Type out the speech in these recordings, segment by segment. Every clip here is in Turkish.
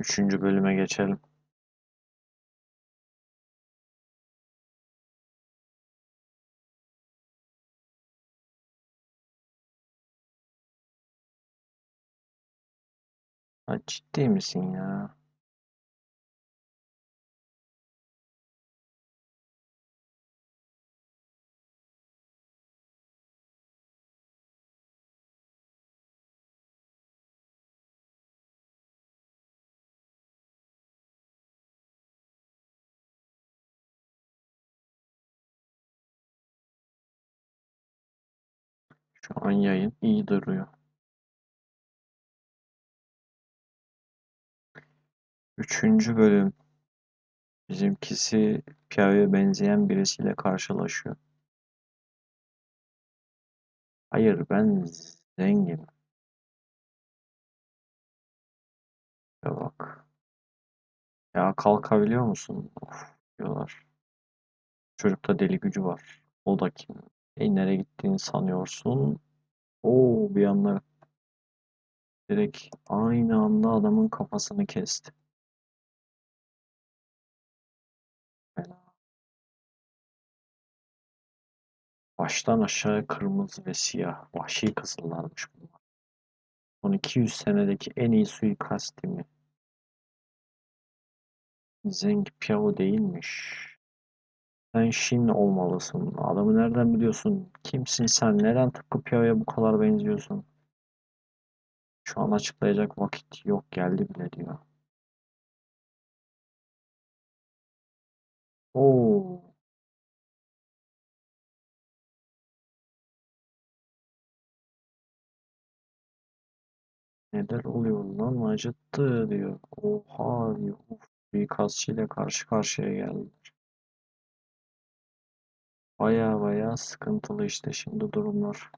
Üçüncü bölüme geçelim. Ha, ciddi misin ya? Şu an yayın iyi duruyor. Üçüncü bölüm. Bizimkisi Piao'ya benzeyen birisiyle karşılaşıyor. Hayır ben zengin. Ya bak. Ya kalkabiliyor musun? Of diyorlar. Çocukta deli gücü var. O da kim? E nereye gittiğini sanıyorsun? Oo bir anda direkt aynı anda adamın kafasını kesti. Baştan aşağı kırmızı ve siyah. Vahşi kızıllarmış bunlar. Son 200 senedeki en iyi suikast timi. Zeng Piao değilmiş. Sen Shin olmalısın. Adamı nereden biliyorsun? Kimsin sen? Neden tıpkı Piao'ya bu kadar benziyorsun? Şu an açıklayacak vakit yok. Geldi bile diyor. Oo. Neler oluyor lan? Acıttı diyor. Oha diyor. Uf, suikastçıyla karşı karşıya geldi. Baya baya sıkıntılı işte şimdi durumlar.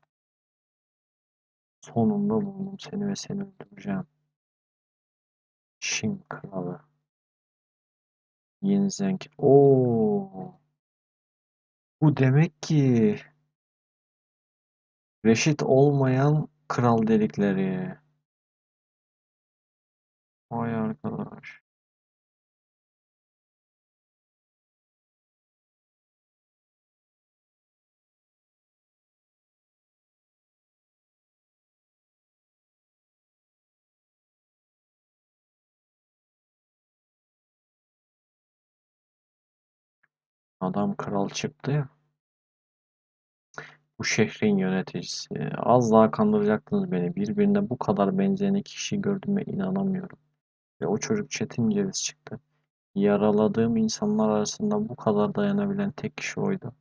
Sonunda buldum seni ve seni öldüreceğim. Shin kralı. Yin Zeng. Oo. Bu demek ki reşit olmayan kral dedikleri. Vay arkadaş. Adam kral çıktı ya. Bu şehrin yöneticisi. Az daha kandıracaktınız beni. Birbirine bu kadar benzeyen iki kişi gördüğüme inanamıyorum. Ve o çocuk Çetin Ceviz çıktı. Yaraladığım insanlar arasında bu kadar dayanabilen tek kişi oydu.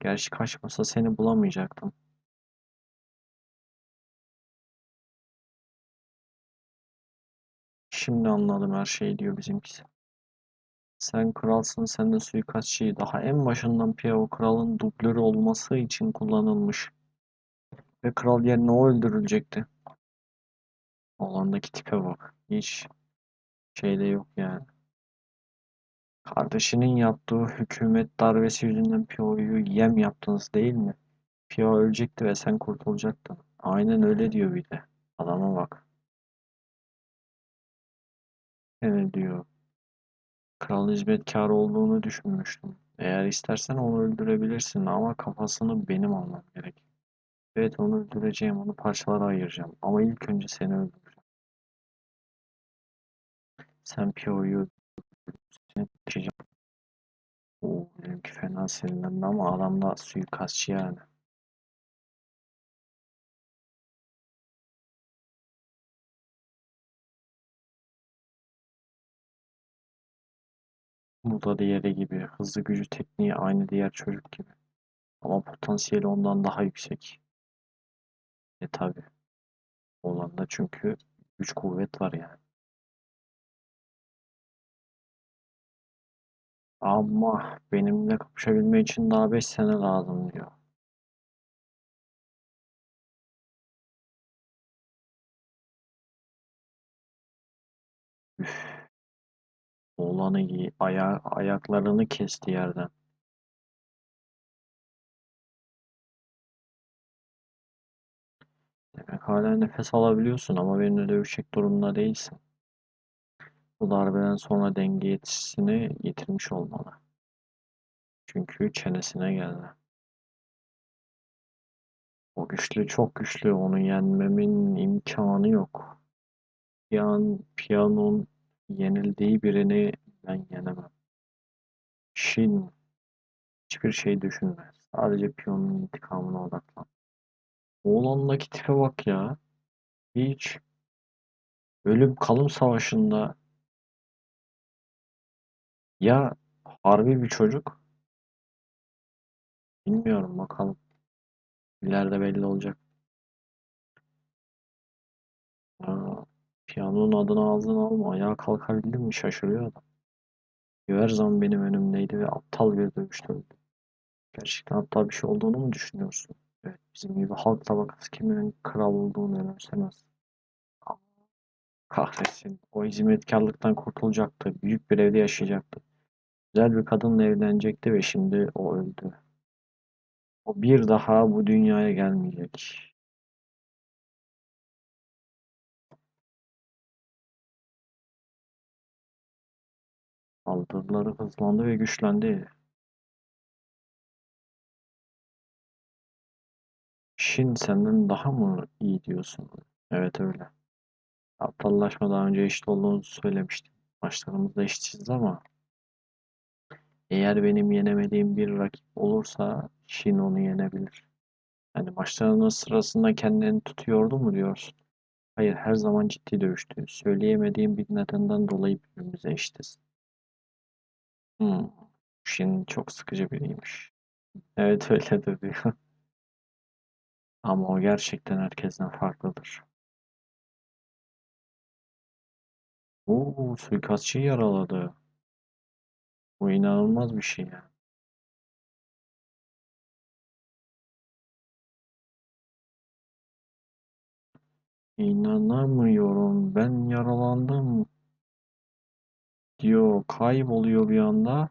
Gerçi kaçmasa seni bulamayacaktım. Şimdi anladım her şeyi diyor bizimkisi. Sen kralsın, sen de suikastçı. Daha en başından Piao kralın dublörü olması için kullanılmış. Ve kral yerine o öldürülecekti. Olandaki tipe bak. Hiç şeyde yok yani. Kardeşinin yaptığı hükümet darbesi yüzünden Piao'yu yem yaptınız değil mi? Piao ölecekti ve sen kurtulacaktın. Aynen öyle diyor bir de. Adama bak. Evet diyor. Kral hizmetkar olduğunu düşünmüştüm. Eğer istersen onu öldürebilirsin ama kafasını benim almam gerek. Evet onu öldüreceğim, onu parçalara ayıracağım. Ama ilk önce seni öldüreceğim. Sen Pio'yu öldürürsen taşıyacağım. Oo, benimki fena sinirlendi ama adam da suikastçı yani. Bu da diğeri gibi. Hızlı gücü tekniği aynı diğer çocuk gibi. Ama potansiyeli ondan daha yüksek. E tabi. Oğlanda çünkü güç kuvvet var yani. Ama benimle kapışabilme için daha 5 sene lazım diyor. Üf. Oğlanı iyi. Aya ayaklarını kesti yerden. Demek hala nefes alabiliyorsun ama benimle dövüşecek durumda değilsin. Bu darbeden sonra denge yetisini yitirmiş olmalı. Çünkü çenesine geldi. O güçlü çok güçlü. Onu yenmemin imkanı yok. Piyan, piyanonun yenildiği birini ben yenemem. Shin hiçbir şey düşünme. Sadece piyanonun intikamına odaklan. Oğlandaki tipe bak ya. Hiç. Ölüm kalım savaşında ya harbi bir çocuk bilmiyorum bakalım. İleride belli olacak. Piyanonun adını ağzına alma. Ayağa kalkabildim mi şaşırıyor adam. Her zaman benim önümdeydi ve aptal bir dövüşte öldü. Gerçekten aptal bir şey olduğunu mu düşünüyorsun? Evet, bizim gibi halk tabakası kimin kral olduğunu önemsemez. Ah, Kahretsin. O hizmetkarlıktan kurtulacaktı. Büyük bir evde yaşayacaktı. Güzel bir kadınla evlenecekti ve şimdi o öldü. O bir daha bu dünyaya gelmeyecek. Saldırıları hızlandı ve güçlendi. Shin senden daha mı iyi diyorsun? Evet öyle. Aptallaşma daha önce eşit olduğunu söylemiştim. Maçlarımızda eşitiz ama eğer benim yenemediğim bir rakip olursa Shin onu yenebilir. Yani maçlarının sırasında kendini tutuyordu mu diyorsun? Hayır, her zaman ciddi dövüştü. Söyleyemediğim bir nedenden dolayı birbirimize eşitiz. Hmm. Shin çok sıkıcı biriymiş. Evet öyledir diyor. Ama o gerçekten herkesten farklıdır. Oo, suikastçıyı yaraladı. Bu inanılmaz bir şey ya. İnanamıyorum. Ben yaralandım diyor. Kayboluyor bir anda.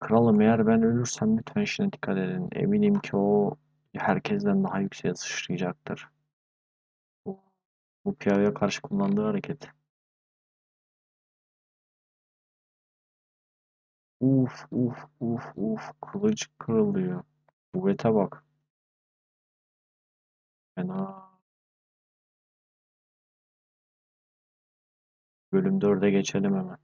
Kralım eğer ben ölürsem lütfen işine dikkat edin. Eminim ki o herkesten daha yükseğe sıçrayacaktır. Bu, Piavo'ya karşı kullandığı hareket. Uf uf uf uf. Kılıç kırılıyor. Kuvvete bak. Fena. Bölüm 4'e geçelim hemen.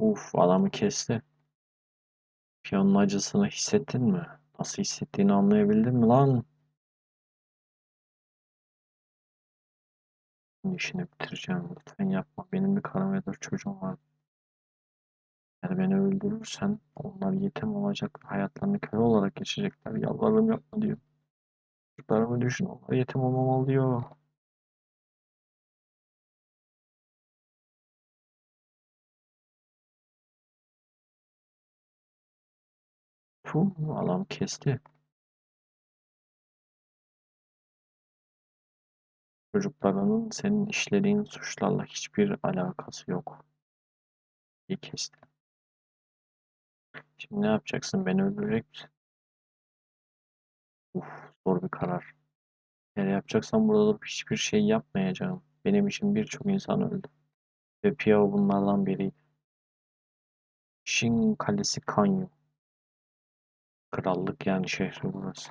Uf adamı kesti. Piyanonun acısını hissettin mi? Nasıl hissettiğini anlayabildin mi lan? İşini bitireceğim. Lütfen yapma. Benim bir karım ve dört çocuğum var. Eğer beni öldürürsen onlar yetim olacak. Hayatlarını köle olarak geçecekler. Yalvarırım yapma diyor. Çocuklarımı düşün. Onlar yetim olmamalı diyor. Puh, adam kesti. Çocuklarının senin işlediğin suçlarla hiçbir alakası yok. İyi kesti. Şimdi ne yapacaksın? Beni öldürecek misin? Uf, zor bir karar. Eğer yapacaksan burada da hiçbir şey yapmayacağım. Benim için birçok insan öldü. Ve Piao bunlardan biriydi. Shin Kalesi Kanyu. Krallık yani şehri burası.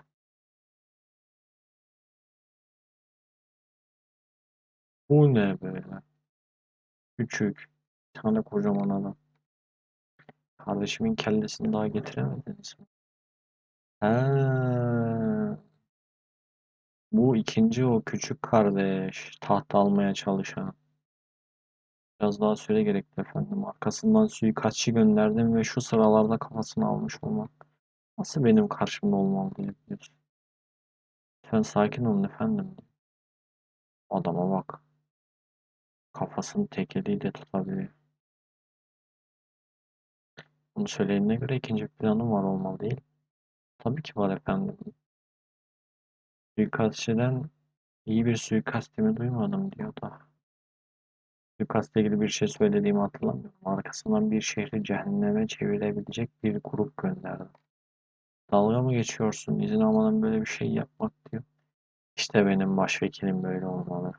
Bu ne böyle? Küçük. Bir tane kocaman adam. Kardeşimin kellesini daha getiremediniz mi? He. Bu ikinci o küçük kardeş. Taht almaya çalışan. Biraz daha süre gerekti efendim. Arkasından suikastçı gönderdim ve şu sıralarda kafasını almış olmak. Nasıl benim karşımda olmalı diye biliyorsun. Lütfen sakin olun efendim. Adama bak. Kafasını tek eliyle tutabiliyor. Bunu söylediğine göre ikinci planım var olmalı değil. Tabii ki var efendim. Suikastçıdan iyi bir suikastimi duymadım diyor da. Suikastla ilgili bir şey söylediğimi hatırlamıyorum. Arkasından bir şehri cehenneme çevirebilecek bir grup gönderdi. Dalga mı geçiyorsun? İzin almadan böyle bir şey yapmak diyor. İşte benim başvekilim böyle olmalı.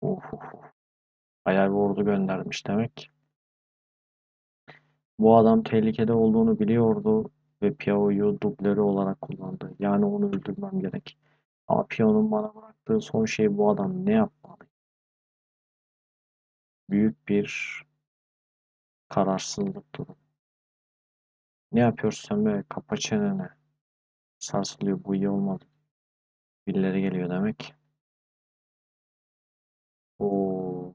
Uf, uf. Bayağı bir ordu göndermiş demek. Bu adam tehlikede olduğunu biliyordu ve Piao'yu dublörü olarak kullandı. Yani onu öldürmem gerek. Ama Piao'nun bana bıraktığı son şey bu adam ne yapmalı? Büyük bir kararsızlık durum. Ne yapıyorsun be? Kapa çeneni. Sarsılıyor. Bu iyi olmadı. Birileri geliyor demek. Oo.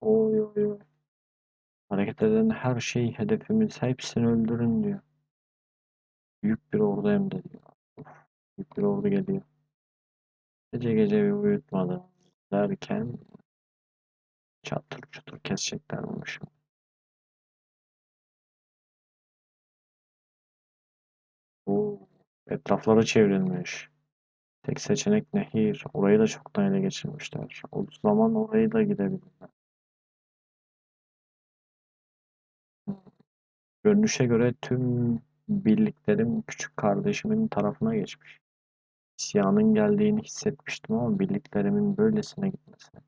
Oy oy oy. Hareket eden her şey hedefimiz. Hepsini öldürün diyor. Büyük bir ordu hem de diyor. Of, büyük bir ordu geliyor. Gece gece bir uyutmadı derken çatır çutur kesecekler bunu şimdi. Oo. Etraflara çevrilmiş. Tek seçenek nehir. Orayı da çoktan ele geçirmişler. O zaman orayı da gidebilirler. Görünüşe göre tüm birliklerim küçük kardeşimin tarafına geçmiş. İsyanın geldiğini hissetmiştim ama birliklerimin böylesine gitmesine.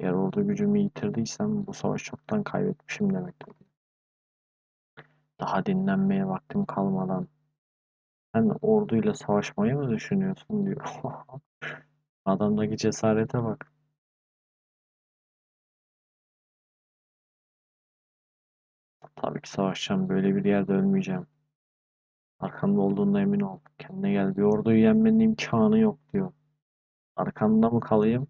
Eğer ordu gücümü yitirdiysem bu savaşı çoktan kaybetmişim demektir. Daha dinlenmeye vaktim kalmadan sen orduyla savaşmayı mı düşünüyorsun diyor. Adamdaki cesarete bak. Tabii ki savaşacağım. Böyle bir yerde ölmeyeceğim. Arkamda olduğunda emin ol. Kendine gel. Bir orduyu yenmenin imkanı yok diyor. Arkanda mı kalayım?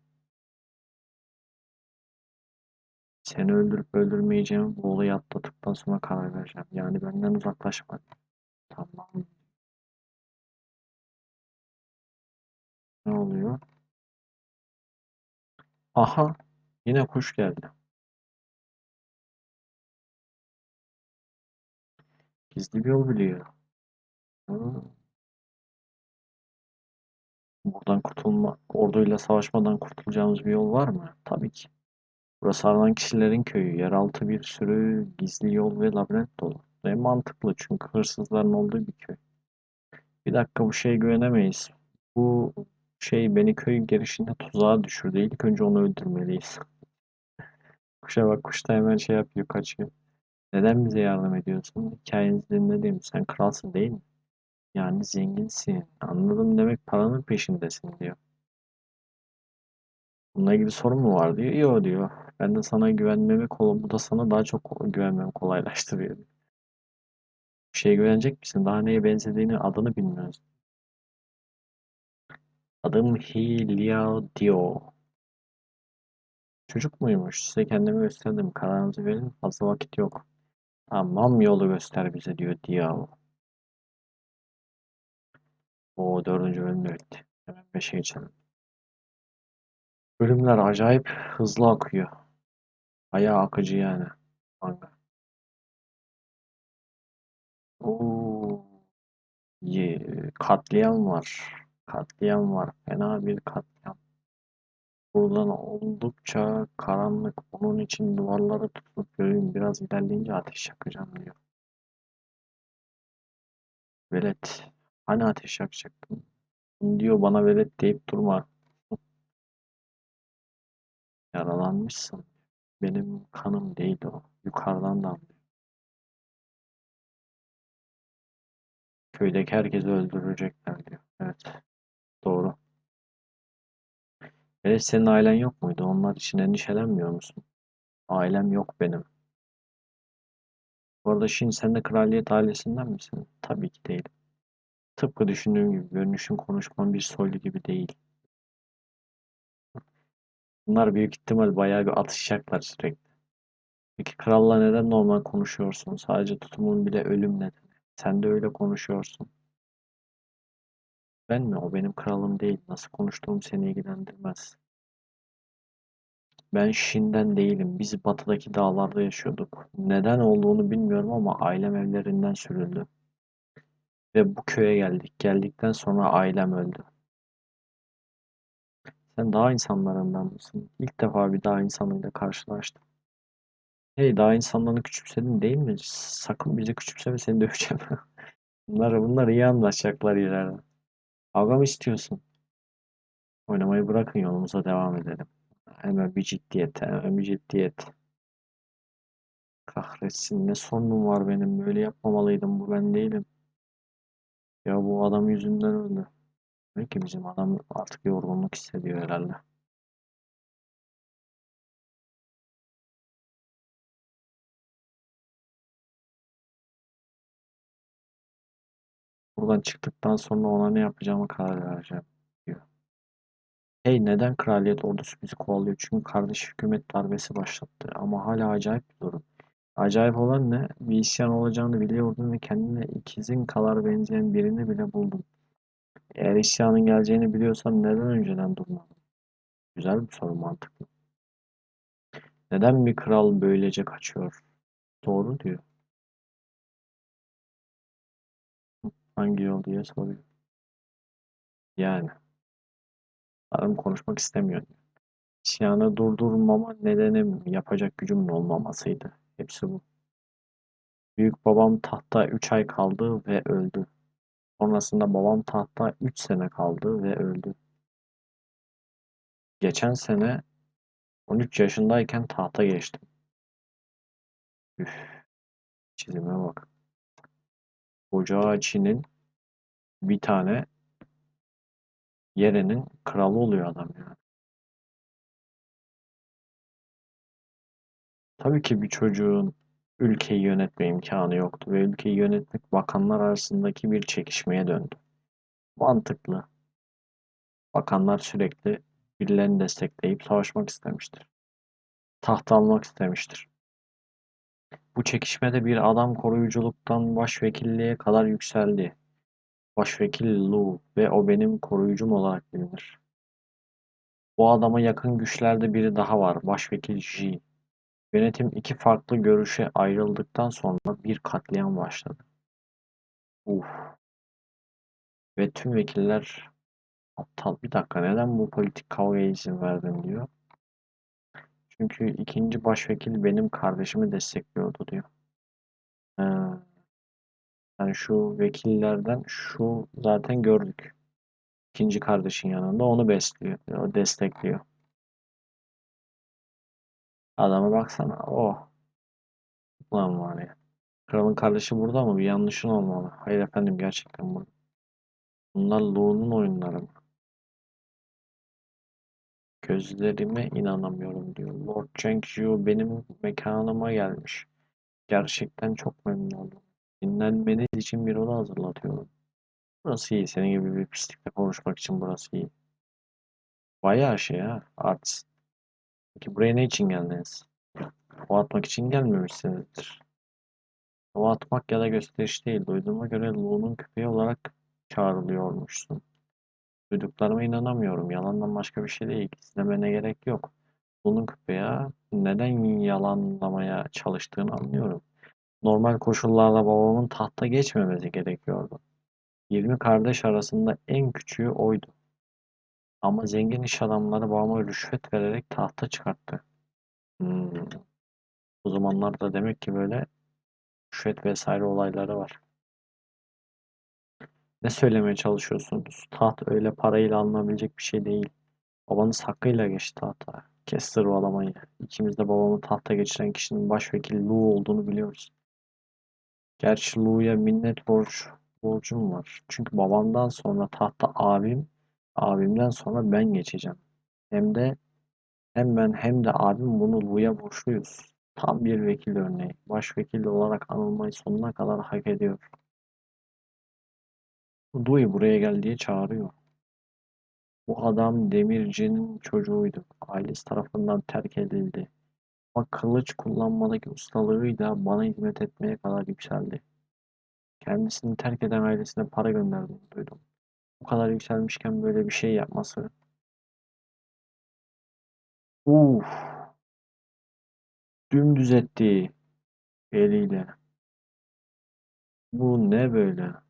Seni öldürüp öldürmeyeceğim. Bu olayı atlatıktan sonra karar vereceğim. Yani benden uzaklaşma. Tamam. Ne oluyor? Aha. Yine kuş geldi. Gizli bir yol biliyor. Buradan kurtulma, orduyla savaşmadan kurtulacağımız bir yol var mı? Tabii ki. Burası aranan kişilerin köyü. Yeraltı bir sürü gizli yol ve labirent dolu. Ve mantıklı çünkü hırsızların olduğu bir köy. Bir dakika bu şeye güvenemeyiz. Bu şey beni köyün girişinde tuzağa düşürdü. İlk önce onu öldürmeliyiz. Kuşa bak kuş da hemen şey yapıyor kaçıyor. Neden bize yardım ediyorsun? Hikayenizi dinledim. Sen kralsın değil mi? Yani zenginsin. Anladım demek paranın peşindesin diyor. Bununla ilgili sorun mu var diyor. Yok diyor. Ben de sana güvenmemi bu da sana daha çok güvenmemi kolaylaştırıyor. Bir şeye güvenecek misin? Daha neye benzediğini adını bilmiyoruz. Adım Hilio Dio. Çocuk muymuş? Size kendimi gösterdim. Kararınızı verin. Fazla vakit yok. Tamam yolu göster bize diyor Dio. O dördüncü bölüm de bitti. Hemen beşe geçelim. Bölümler acayip hızlı akıyor. Bayağı akıcı yani. Manga. Oo, ye, katliam var. Katliam var. Fena bir katliam. Buradan oldukça karanlık. Onun için duvarları tutup köyün biraz ilerleyince ateş yakacağım diyor. Velet. Hani ateş yakacaktın? Diyor bana velet deyip durma. Yaralanmışsın. Benim kanım değil o. Yukarıdan damlıyor. Köydeki herkesi öldürecekler diyor. Evet. Doğru. Evet senin ailen yok muydu? Onlar için endişelenmiyor musun? Ailem yok benim. Bu arada Shin sen de kraliyet ailesinden misin? Tabii ki değil. Tıpkı düşündüğüm gibi görünüşün konuşman bir soylu gibi değil. Bunlar büyük ihtimal bayağı bir atışacaklar sürekli. Peki kralla neden normal konuşuyorsun? Sadece tutumun bile ölüm nedeni. Sen de öyle konuşuyorsun. Ben mi? O benim kralım değil. Nasıl konuştuğum seni ilgilendirmez. Ben Şin'den değilim. Biz batıdaki dağlarda yaşıyorduk. Neden olduğunu bilmiyorum ama ailem evlerinden sürüldü. Ve bu köye geldik. Geldikten sonra ailem öldü. Sen dağ insanlarından mısın? İlk defa bir dağ insanıyla karşılaştım. Hey dağ insanlarını küçümsedin değil mi? Sakın bizi küçümseme seni döveceğim. Bunlar, bunlar iyi anlaşacaklar ileride. Kavga mı istiyorsun? Oynamayı bırakın yolumuza devam edelim. Hemen bir ciddiyet, hemen bir ciddiyet. Kahretsin ne sorunum var benim. Böyle yapmamalıydım. Bu ben değilim. Ya bu adam yüzünden öldü. Demek ki bizim adam artık yorgunluk hissediyor herhalde. Buradan çıktıktan sonra ona ne yapacağımı karar vereceğim diyor. Hey neden kraliyet ordusu bizi kovalıyor? Çünkü kardeş hükümet darbesi başlattı. Ama hala acayip bir durum. Acayip olan ne? Bir isyan olacağını biliyordum ve kendine ikizin kadar benzeyen birini bile buldum. Eğer isyanın geleceğini biliyorsam neden önceden durmadım? Güzel bir soru mantıklı. Neden bir kral böylece kaçıyor? Doğru diyor. Hangi yol diye soruyor. Yani. Adam konuşmak istemiyor. İsyanı durdurmama nedenim yapacak gücümün olmamasıydı. Hepsi bu. Büyük babam tahta 3 ay kaldı ve öldü. Sonrasında babam tahta 3 sene kaldı ve öldü. Geçen sene 13 yaşındayken tahta geçtim. Üf, çizime bak. Ocağı Çin'in bir tane yerenin kralı oluyor adam yani. Tabii ki bir çocuğun ülkeyi yönetme imkanı yoktu ve ülkeyi yönetmek bakanlar arasındaki bir çekişmeye döndü. Mantıklı. Bakanlar sürekli birilerini destekleyip savaşmak istemiştir. Taht almak istemiştir. Bu çekişmede bir adam koruyuculuktan başvekilliğe kadar yükseldi. Başvekil Lu ve o benim koruyucum olarak bilinir. Bu adama yakın güçlerde biri daha var. Başvekil Ji. Yönetim iki farklı görüşe ayrıldıktan sonra bir katliam başladı. Uf. Ve tüm vekiller aptal. Bir dakika neden bu politik kavgaya izin verdin diyor. Çünkü ikinci başvekil benim kardeşimi destekliyordu diyor. Yani şu vekillerden şu zaten gördük. İkinci kardeşin yanında onu besliyor. Destekliyor. Adama baksana. Oh. Lan var ya. Kralın kardeşi burada mı? Bir yanlışın olmalı. Hayır efendim gerçekten burada. Bunlar Lu'nun oyunları mı? Gözlerime inanamıyorum diyor. Lord Chengqiu benim mekanıma gelmiş. Gerçekten çok memnun oldum. Dinlenmeniz için bir oda hazırlatıyorum. Burası iyi. Senin gibi bir pislikle konuşmak için burası iyi. Bayağı şey ha. Artist. Peki buraya ne için geldiniz? Hava atmak için gelmemişsinizdir. Hava atmak ya da gösteriş değil. Duyduğuma göre Lu'nun köpeği olarak çağrılıyormuşsun. Duyduklarıma inanamıyorum. Yalandan başka bir şey değil. İzlemene gerek yok. Köpeği ha. Neden yalanlamaya çalıştığını anlıyorum. Normal koşullarda babamın tahta geçmemesi gerekiyordu. 20 kardeş arasında en küçüğü oydu. Ama zengin iş adamları babama rüşvet vererek tahta çıkarttı. Hmm. O zamanlarda demek ki böyle rüşvet vesaire olayları var. Ne söylemeye çalışıyorsunuz? Taht öyle parayla alınabilecek bir şey değil. Babanız hakkıyla geçti tahta. Kes zırvalamayı. İkimiz de babamı tahta geçiren kişinin başvekili Lu olduğunu biliyoruz. Gerçi Lu'ya minnet borç, borcum var. Çünkü babamdan sonra tahta abim, abimden sonra ben geçeceğim. Hem de hem ben hem de abim bunu Lu'ya borçluyuz. Tam bir vekil örneği. Başvekil olarak anılmayı sonuna kadar hak ediyor. Louis buraya gel diye çağırıyor. Bu adam demircinin çocuğuydu. Ailesi tarafından terk edildi. Ama kılıç kullanmadaki ustalığıyla bana hizmet etmeye kadar yükseldi. Kendisini terk eden ailesine para gönderdiğini duydum. Bu kadar yükselmişken böyle bir şey yapması. Uf, dümdüz etti eliyle. Bu ne böyle?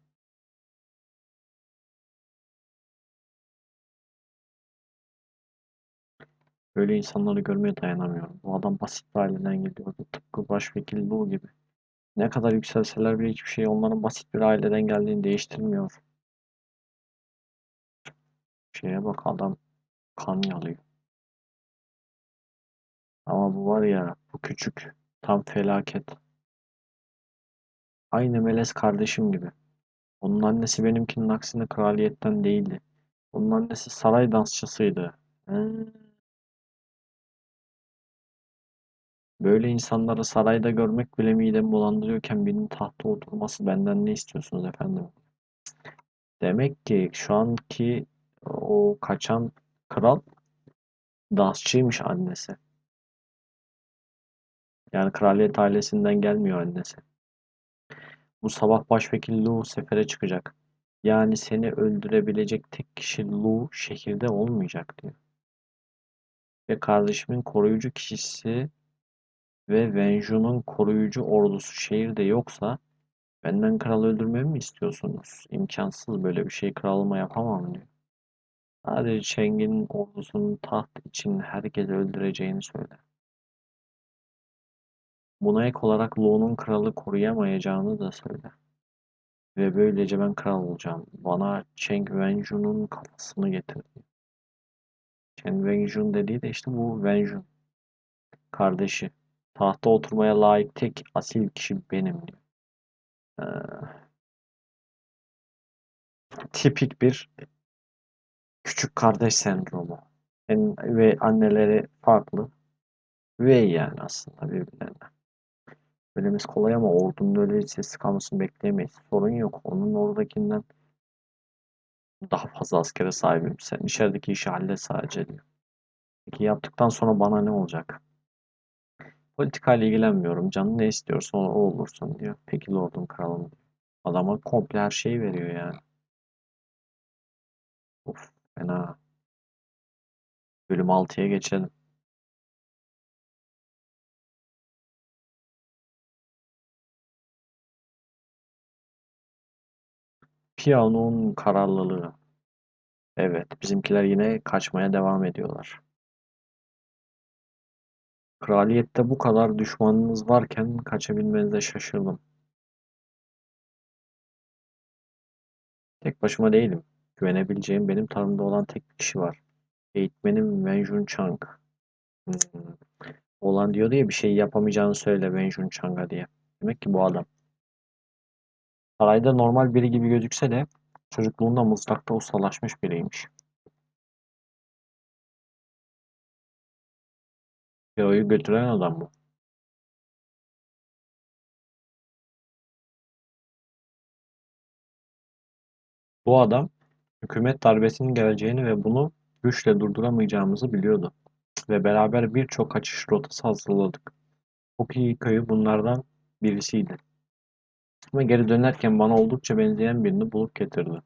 Böyle insanları görmeye dayanamıyorum. Bu adam basit bir aileden geliyordu. Tıpkı başvekil Lu gibi. Ne kadar yükselseler bile hiçbir şey onların basit bir aileden geldiğini değiştirmiyor. Şeye bak adam kan yalıyor. Ama bu var ya bu küçük tam felaket. Aynı Melez kardeşim gibi. Onun annesi benimkinin aksine kraliyetten değildi. Onun annesi saray dansçısıydı. He. Böyle insanları sarayda görmek bile midemi bulandırıyorken birinin tahta oturması benden ne istiyorsunuz efendim? Demek ki şu anki o kaçan kral dansçıymış annesi. Yani kraliyet ailesinden gelmiyor annesi. Bu sabah başvekil Lu sefere çıkacak. Yani seni öldürebilecek tek kişi Lu şehirde olmayacak diyor. Ve kardeşimin koruyucu kişisi ve Venju'nun koruyucu ordusu şehirde yoksa benden kralı öldürmemi mi istiyorsunuz? İmkansız böyle bir şey kralıma yapamam diyor. Sadece Cheng'in ordusunun taht için herkesi öldüreceğini söyle. Buna ek olarak Lu'nun kralı koruyamayacağını da söyle. Ve böylece ben kral olacağım. Bana Cheng Wenju'nun kafasını getir. Cheng Wenjun dediği de işte bu Wenjun. Kardeşi. Tahta oturmaya layık tek asil kişi benim. Ee, tipik bir küçük kardeş sendromu. En, ve anneleri farklı. Üvey yani aslında birbirlerine. Böylemiz kolay ama ordunun öyle sessiz kalmasını bekleyemeyiz. Sorun yok. Onun oradakinden daha fazla askere sahibim. Sen içerideki işi hallet sadece diyor. Peki yaptıktan sonra bana ne olacak? Politikayla ilgilenmiyorum. Canın ne istiyorsa o olursun diyor. Peki lordum kralım. Adama komple her şeyi veriyor yani. Of fena. Bölüm 6'ya geçelim. Piyanonun kararlılığı. Evet, bizimkiler yine kaçmaya devam ediyorlar. Kraliyette bu kadar düşmanınız varken kaçabilmenize şaşırdım. Tek başıma değilim. Güvenebileceğim benim tanımda olan tek bir kişi var. Eğitmenim Wen Jun Chang. Hmm. Olan diyordu ya bir şey yapamayacağını söyle Wen Jun Chang'a diye. Demek ki bu adam. Sarayda normal biri gibi gözükse de çocukluğunda mızrakta ustalaşmış biriymiş. Piyoyu götüren adam bu. Bu adam hükümet darbesinin geleceğini ve bunu güçle durduramayacağımızı biliyordu. Ve beraber birçok kaçış rotası hazırladık. Hoki köyü bunlardan birisiydi. Ama geri dönerken bana oldukça benzeyen birini bulup getirdi.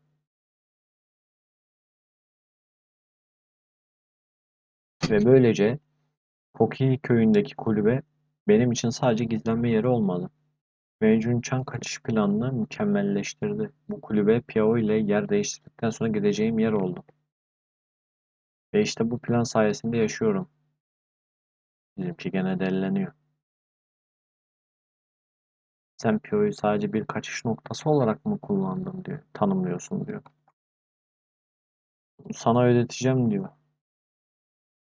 Ve böylece Hoki köyündeki kulübe benim için sadece gizlenme yeri olmadı. Wei Chang kaçış planını mükemmelleştirdi. Bu kulübe Piao ile yer değiştirdikten sonra gideceğim yer oldu. Ve işte bu plan sayesinde yaşıyorum. Bizimki gene delleniyor. Sen Pio'yu sadece bir kaçış noktası olarak mı kullandın diyor. Tanımlıyorsun diyor. Sana ödeteceğim diyor.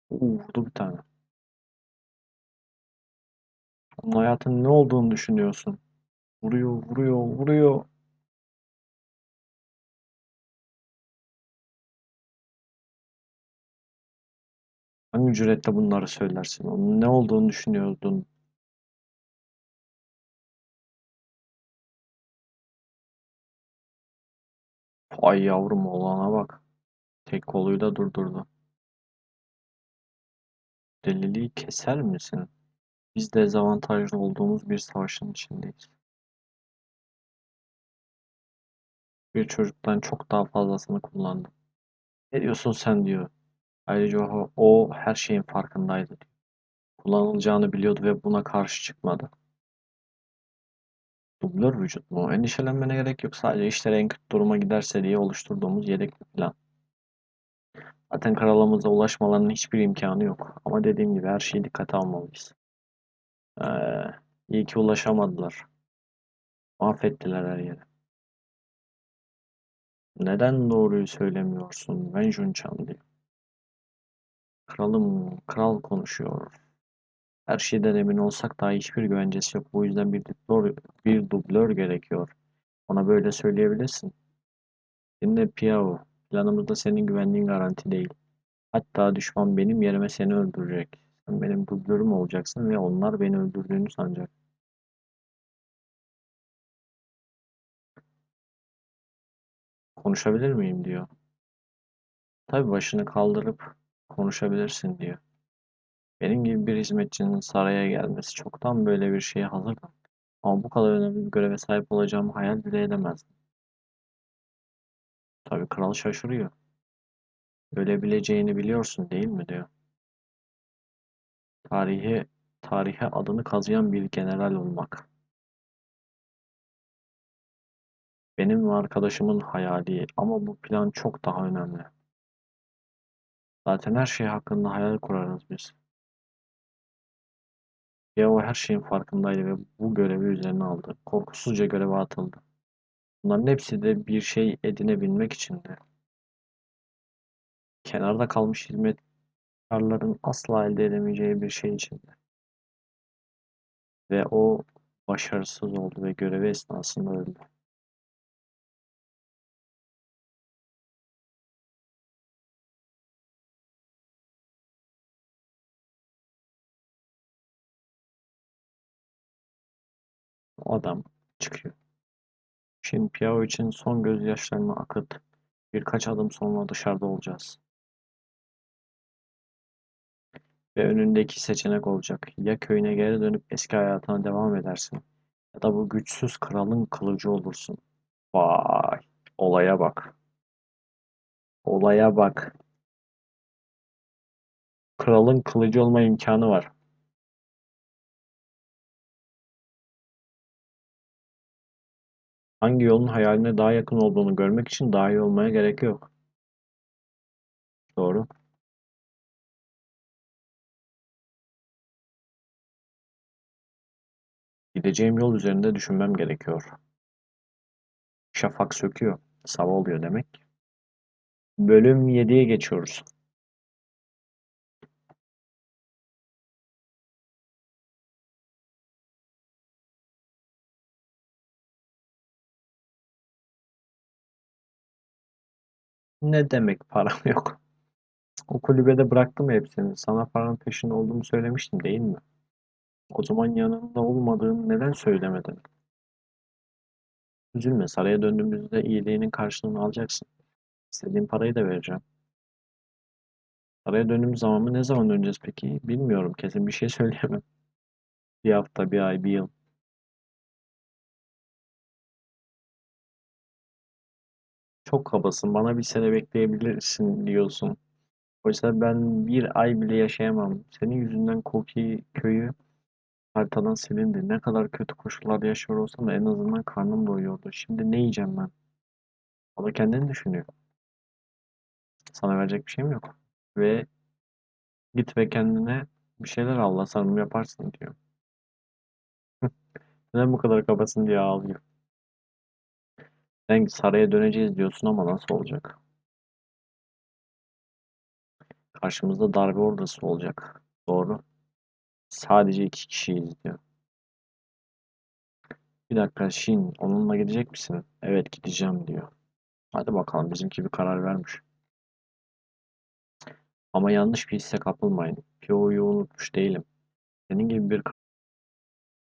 Oo, vurdu bir tane. Onun hayatın ne olduğunu düşünüyorsun. Vuruyor, vuruyor, vuruyor. Hangi cüretle bunları söylersin? Onun ne olduğunu düşünüyordun. Ay yavrum olana bak. Tek koluyla durdurdu. Deliliği keser misin? Biz dezavantajlı olduğumuz bir savaşın içindeyiz. Bir çocuktan çok daha fazlasını kullandım. Ne diyorsun sen diyor. Ayrıca o, o her şeyin farkındaydı. Kullanılacağını biliyordu ve buna karşı çıkmadı. Dublör vücut mu? Endişelenmene gerek yok. Sadece işler en kötü duruma giderse diye oluşturduğumuz yedek bir plan. Zaten kralımıza ulaşmalarının hiçbir imkanı yok. Ama dediğim gibi her şeyi dikkate almalıyız. Ee, iyi ki ulaşamadılar. Mahvettiler her yeri. Neden doğruyu söylemiyorsun? Wen Junshan diyor. Kralım, kral konuşuyor. Her şeyden emin olsak daha hiçbir güvencesi yok. Bu yüzden bir dublör, bir dublör gerekiyor. Ona böyle söyleyebilirsin. Dinle Piao. Planımızda senin güvenliğin garanti değil. Hatta düşman benim yerime seni öldürecek. Sen benim dublörüm olacaksın ve onlar beni öldürdüğünü sanacak. Konuşabilir miyim diyor. Tabii başını kaldırıp konuşabilirsin diyor. Benim gibi bir hizmetçinin saraya gelmesi çoktan böyle bir şeye hazırdım. Ama bu kadar önemli bir göreve sahip olacağımı hayal bile edemezdim. Tabii kral şaşırıyor. Ölebileceğini biliyorsun değil mi diyor. Tarihe, tarihe adını kazıyan bir general olmak. Benim ve arkadaşımın hayali ama bu plan çok daha önemli. Zaten her şey hakkında hayal kurarız biz. Yao her şeyin farkındaydı ve bu görevi üzerine aldı. Korkusuzca göreve atıldı. Bunların hepsi de bir şey edinebilmek içindi. Kenarda kalmış hizmetkarların asla elde edemeyeceği bir şey içindi. Ve o başarısız oldu ve görevi esnasında öldü. Adam çıkıyor. Şimdi Piao için son gözyaşlarını akıt. Birkaç adım sonra dışarıda olacağız. Ve önünde iki seçenek olacak. Ya köyüne geri dönüp eski hayatına devam edersin. Ya da bu güçsüz kralın kılıcı olursun. Vay, olaya bak. Olaya bak. Kralın kılıcı olma imkanı var. Hangi yolun hayaline daha yakın olduğunu görmek için daha iyi olmaya gerek yok. Doğru. Gideceğim yol üzerinde düşünmem gerekiyor. Şafak söküyor. Sabah oluyor demek. Bölüm 7'ye geçiyoruz. Ne demek param yok? O kulübede bıraktım hepsini. Sana paranın peşinde olduğumu söylemiştim değil mi? O zaman yanında olmadığını neden söylemedin? Üzülme, saraya döndüğümüzde iyiliğinin karşılığını alacaksın. İstediğin parayı da vereceğim. Saraya döndüğümüz zaman mı? Ne zaman döneceğiz peki? Bilmiyorum. Kesin bir şey söyleyemem. Bir hafta, bir ay, bir yıl. Çok kabasın. Bana bir sene bekleyebilirsin diyorsun. Oysa ben bir ay bile yaşayamam. Senin yüzünden Koki köyü haritadan silindi. Ne kadar kötü koşullarda yaşıyor olsam da en azından karnım doyuyordu. Şimdi ne yiyeceğim ben? O da kendini düşünüyor. Sana verecek bir şeyim yok. Ve git ve kendine bir şeyler al sanırım yaparsın diyor. Neden bu kadar kabasın diye ağlıyor. Sen saraya döneceğiz diyorsun ama nasıl olacak? Karşımızda darbe ordusu olacak. Doğru. Sadece iki kişiyiz diyor. Bir dakika Shin, onunla gidecek misin? Evet gideceğim diyor. Hadi bakalım bizimki bir karar vermiş. Ama yanlış bir hisse kapılmayın. Pio'yu unutmuş değilim. Senin gibi bir